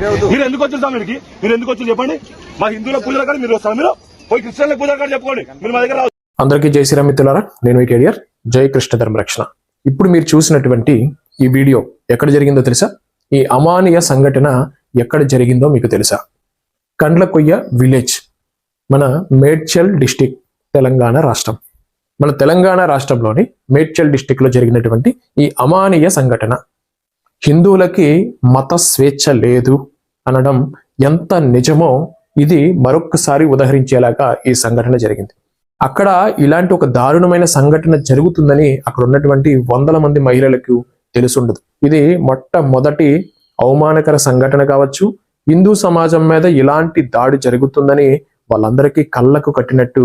మీరు ఎందుకు వచ్చారు స్వామికి మీరు ఎందుకు వచ్చారు చెప్పండి. మా హిందువుల పూజల కాడ మీరు వస్తారు. మీరు పోయి క్రిస్టియన్ల పూజల కాడ చెప్పుకోండి. మీరు మా దగ్గర అందరికీ జై శ్రీరామ్ మిత్రులారా నేను మీ కేడియర్ జై కృష్ణ ధర్మరక్షణ ఇప్పుడు మీరు చూసినటువంటి ఈ వీడియో ఎక్కడ జరిగిందో తెలుసా? ఈ అమానీయ సంఘటన ఎక్కడ జరిగిందో మీకు తెలుసా? కండ్లకొయ్య విలేజ్ మన మేడ్చల్ డిస్టిక్ తెలంగాణ రాష్ట్రం. మన తెలంగాణ రాష్ట్రంలోని మేడ్చల్ డిస్టిక్లో జరిగినటువంటి ఈ అమానీయ సంఘటన. హిందువులకి మత స్వేచ్ఛ లేదు. అనడం ఎంత నిజమో ఇది మరొక్కసారి ఉదహరించేలాగా ఈ సంఘటన జరిగింది. అక్కడ ఇలాంటి ఒక దారుణమైన సంఘటన జరుగుతుందని అక్కడ ఉన్నటువంటి వందల మంది మహిళలకు తెలుసుండదు. ఇది మొట్టమొదటి అవమానకర సంఘటన కావచ్చు హిందూ సమాజం మీద ఇలాంటి దాడి జరుగుతుందని వాళ్ళందరికీ కళ్ళకు కట్టినట్టు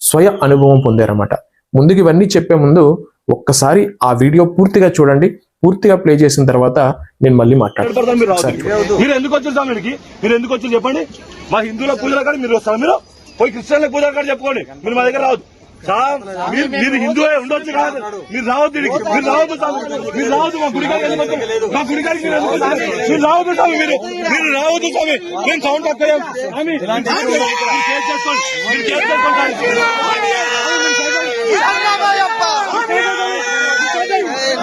స్వయ అనుభవం పొందారన్నమాట. ముందుకు ఇవన్నీ చెప్పే ముందు ఒక్కసారి ఆ వీడియో పూర్తిగా చూడండి. పూర్తిగా ప్లే చేసిన తర్వాత నేను మళ్ళీ మాట్లాడతాను. మీరు ఎందుకు వచ్చారు స్వామికి మీరు ఎందుకు వచ్చారు చెప్పండి. మా హిందువుల పూజల కాడ మీరు వస్తారు. మీరు పోయి క్రిస్టియన్ల పూజల కాడ చెప్పుకోండి. మీరు మా దగ్గర రావద్దు. సార్, మీరు మీరు హిందువే ఉండొచ్చు కాదు. మీరు రావద్దు. మీరు రావద్దు స్వామి మీరు రావద్దు. మా గుడికాడికి? మా గుడికాడికి మీరు? మీరు రావద్దు స్వామి మీరు. మీరు రావద్దు స్వామి. నేను సౌండ్ తక్కువ స్వామి మీరు కేసు చేసుకోండి మీరు కేసు చేసుకోండి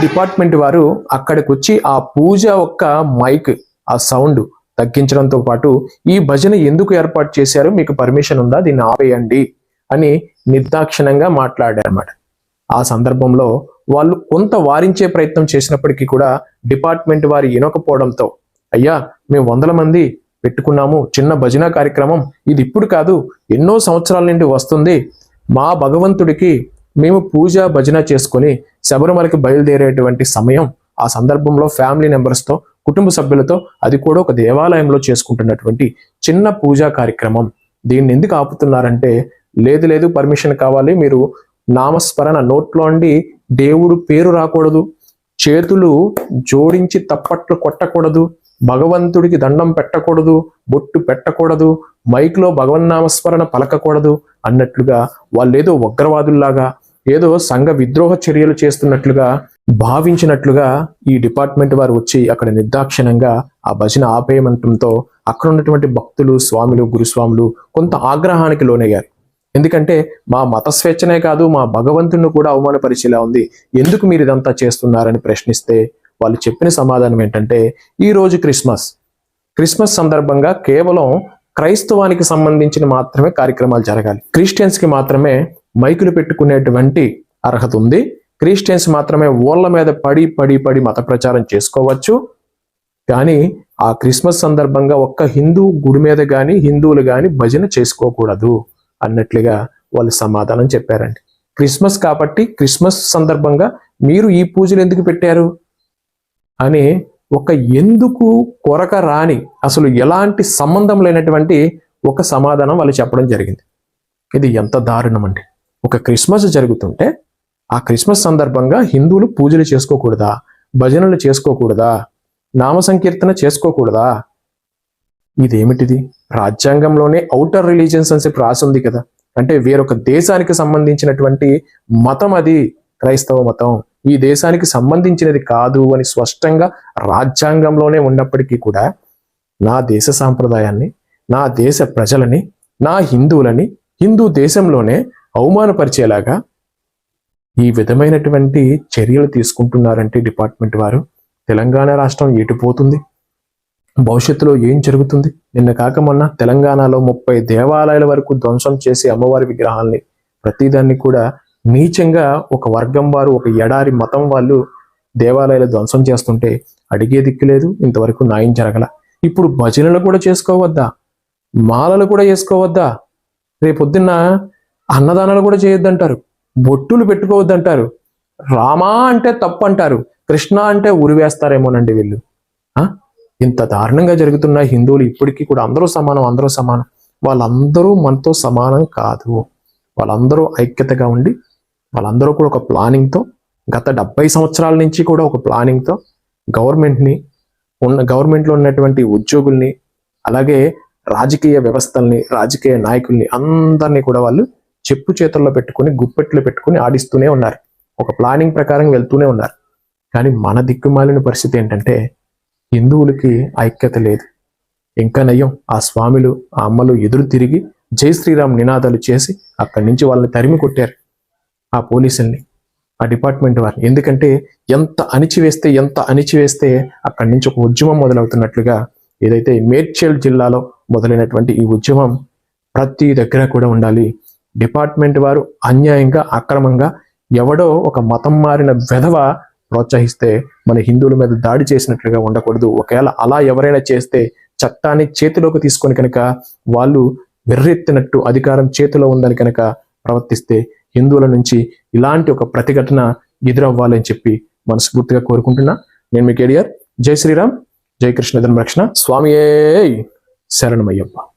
Department వారు అక్కడికి వచ్చి ఆ పూజ ఒక్క మైక్ ఆ సౌండ్ తగ్గించడంతో పాటు ఈ భజన ఎందుకు ఏర్పాటు చేశారు మీకు పర్మిషన్ ఉందా? దీన్ని ఆపేయండి అని నిర్దాక్షిణంగా మాట్లాడారన్నమాట. ఆ సందర్భంలో వాళ్ళు కొంత వారించే ప్రయత్నం చేసినప్పటికీ కూడా డిపార్ట్మెంట్ వారు వినకపోవడంతో అయ్యా మేము వందల మంది పెట్టుకున్నాము చిన్న భజన కార్యక్రమం ఇది ఇప్పుడు కాదు ఎన్నో సంవత్సరాల నుండి వస్తుంది మా భగవంతుడికి మేము పూజ భజన చేసుకొని శబరిమలకి బయలుదేరేటువంటి సమయం ఆ సందర్భంలో ఫ్యామిలీ మెంబర్స్తో కుటుంబ సభ్యులతో అది కూడా ఒక దేవాలయంలో చేసుకుంటున్నటువంటి చిన్న పూజా కార్యక్రమం. దీన్ని ఎందుకు ఆపుతున్నారంటే లేదు లేదు పర్మిషన్ కావాలి మీరు నామస్మరణ నోట్లో అండి దేవుడు పేరు రాకూడదు చేతులు జోడించి తప్పట్లు కొట్టకూడదు భగవంతుడికి దండం పెట్టకూడదు బొట్టు పెట్టకూడదు మైక్లో భగవన్నామస్మరణ పలకకూడదు అన్నట్లుగా వాళ్ళేదో ఉగ్రవాదుల్లాగా ఏదో సంఘ విద్రోహ చర్యలు చేస్తున్నట్లుగా భావించినట్లుగా ఈ డిపార్ట్మెంట్ వారు వచ్చి అక్కడ నిర్దాక్షిణంగా ఆ భజన ఆపేయమంటంతో అక్కడ ఉన్నటువంటి భక్తులు స్వాములు గురుస్వాములు కొంత ఆగ్రహానికి లోనయ్యారు. ఎందుకంటే మా మత స్వేచ్ఛనే కాదు మా భగవంతుని కూడా అవమానపరిచేలా ఉంది. ఎందుకు మీరు ఇదంతా చేస్తున్నారని ప్రశ్నిస్తే వాళ్ళు చెప్పిన సమాధానం ఏంటంటే ఈ రోజు క్రిస్మస్. క్రిస్మస్ సందర్భంగా కేవలం క్రైస్తవానికి సంబంధించిన మాత్రమే కార్యక్రమాలు జరగాలి. క్రిస్టియన్స్కి మాత్రమే మైకులు పెట్టుకునేటువంటి అర్హత ఉంది. క్రిస్టియన్స్ మాత్రమే ఓళ్ళ మీద పడి పడి పడి మత ప్రచారం చేసుకోవచ్చు. కానీ ఆ క్రిస్మస్ సందర్భంగా ఒక్క హిందూ గుడి మీద కానీ హిందువులు కానీ భజన చేసుకోకూడదు అన్నట్లుగా వాళ్ళు సమాధానం చెప్పారండి. క్రిస్మస్ కాబట్టి క్రిస్మస్ సందర్భంగా మీరు ఈ పూజలు ఎందుకు పెట్టారు? అని ఒక ఎందుకు కొరక రాని అసలు ఎలాంటి సంబంధం లేనటువంటి ఒక సమాధానం వాళ్ళు చెప్పడం జరిగింది. ఇది ఎంత దారుణం అండి. ఒక క్రిస్మస్ జరుగుతుంటే ఆ క్రిస్మస్ సందర్భంగా హిందువులు పూజలు చేసుకోకూడదా? భజనలు చేసుకోకూడదా? నామ సంకీర్తన చేసుకోకూడదా? ఇదేమిటిది? రాజ్యాంగంలోనే ఔటర్ రిలీజియన్స్ అని చెప్పి రాసి ఉంది కదా. అంటే వేరొక దేశానికి సంబంధించినటువంటి మతం అది క్రైస్తవ మతం. ఈ దేశానికి సంబంధించినది కాదు అని స్పష్టంగా రాజ్యాంగంలోనే ఉన్నప్పటికీ కూడా నా దేశ సాంప్రదాయాన్ని నా దేశ ప్రజలని నా హిందువులని హిందూ దేశంలోనే అవమానపరిచేలాగా ఈ విధమైనటువంటి చర్యలు తీసుకుంటున్నారంటే డిపార్ట్మెంట్ వారు. తెలంగాణ రాష్ట్రం ఎటుపోతుంది భవిష్యత్తులో ఏం జరుగుతుంది? నిన్న కాక మొన్న తెలంగాణలో ముప్పై దేవాలయాల వరకు ధ్వంసం చేసి అమ్మవారి విగ్రహాల్ని ప్రతిదాన్ని కూడా నీచంగా ఒక వర్గం వారు ఒక ఎడారి మతం వాళ్ళు దేవాలయాలు ధ్వంసం చేస్తుంటే అడిగే దిక్కు లేదు ఇంతవరకు న్యాయం జరగల. ఇప్పుడు భజనలు కూడా చేసుకోవద్దా? మాలలు కూడా చేసుకోవద్దా రేపొద్దున్న అన్నదానాలు కూడా చేయొద్దంటారు. బొట్టులు పెట్టుకోవద్దంటారు. రామా అంటే తప్పు అంటారు కృష్ణ అంటే ఉరివేస్తారేమోనండి వీళ్ళు. ఇంత దారుణంగా జరుగుతున్న హిందువులు ఇప్పటికీ కూడా అందరూ సమానం అందరూ సమానం. వాళ్ళందరూ మనతో సమానం కాదు. వాళ్ళందరూ ఐక్యతగా ఉండి వాళ్ళందరూ కూడా ఒక ప్లానింగ్తో గత డెబ్బై సంవత్సరాల నుంచి కూడా ఒక ప్లానింగ్తో గవర్నమెంట్ని ఉన్న గవర్నమెంట్లో ఉన్నటువంటి ఉద్యోగుల్ని అలాగే రాజకీయ వ్యవస్థల్ని రాజకీయ నాయకుల్ని అందరినీ కూడా వాళ్ళు చెప్పు చేతుల్లో పెట్టుకుని గుప్పెట్లో పెట్టుకొని ఆడిస్తూనే ఉన్నారు. ఒక ప్లానింగ్ ప్రకారం వెళ్తూనే ఉన్నారు. కానీ మన దిక్కుమాలిన పరిస్థితి ఏంటంటే హిందువులకి ఐక్యత లేదు. ఇంకా నయ్యం ఆ స్వామిలు ఆ అమ్మలు ఎదురు తిరిగి జై శ్రీరామ్ నినాదాలు చేసి అక్కడి నుంచి వాళ్ళని తరిమి కొట్టారు. ఆ పోలీసుల్ని ఆ డిపార్ట్మెంట్ వారిని. ఎందుకంటే ఎంత అణిచివేస్తే ఎంత అణిచివేస్తే అక్కడి నుంచి ఒక ఉద్యమం మొదలవుతున్నట్లుగా ఏదైతే మేడ్చల్ జిల్లాలో మొదలైనటువంటి ఈ ఉద్యమం ప్రతి దగ్గర కూడా ఉండాలి. డిపార్ట్మెంట్ వారు అన్యాయంగా అక్రమంగా ఎవడో ఒక మతం మారిన వెధవ ప్రోత్సహిస్తే మన హిందువుల మీద దాడి చేసినట్లుగా ఉండకూడదు. ఒకవేళ అలా ఎవరైనా చేస్తే చట్టాన్ని చేతిలోకి తీసుకొని కనుక వాళ్ళు వెర్రెత్తినట్టు అధికారం చేతిలో ఉందని కనుక ప్రవర్తిస్తే హిందువుల నుంచి ఇలాంటి ఒక ప్రతిఘటన ఎదురవ్వాలని చెప్పి మనస్ఫూర్తిగా కోరుకుంటున్నా. నేను మీ ఏడియర్ జై శ్రీరామ్. జై కృష్ణ. ధర్మరక్షణ. స్వామియే శరణమయ్యప్ప.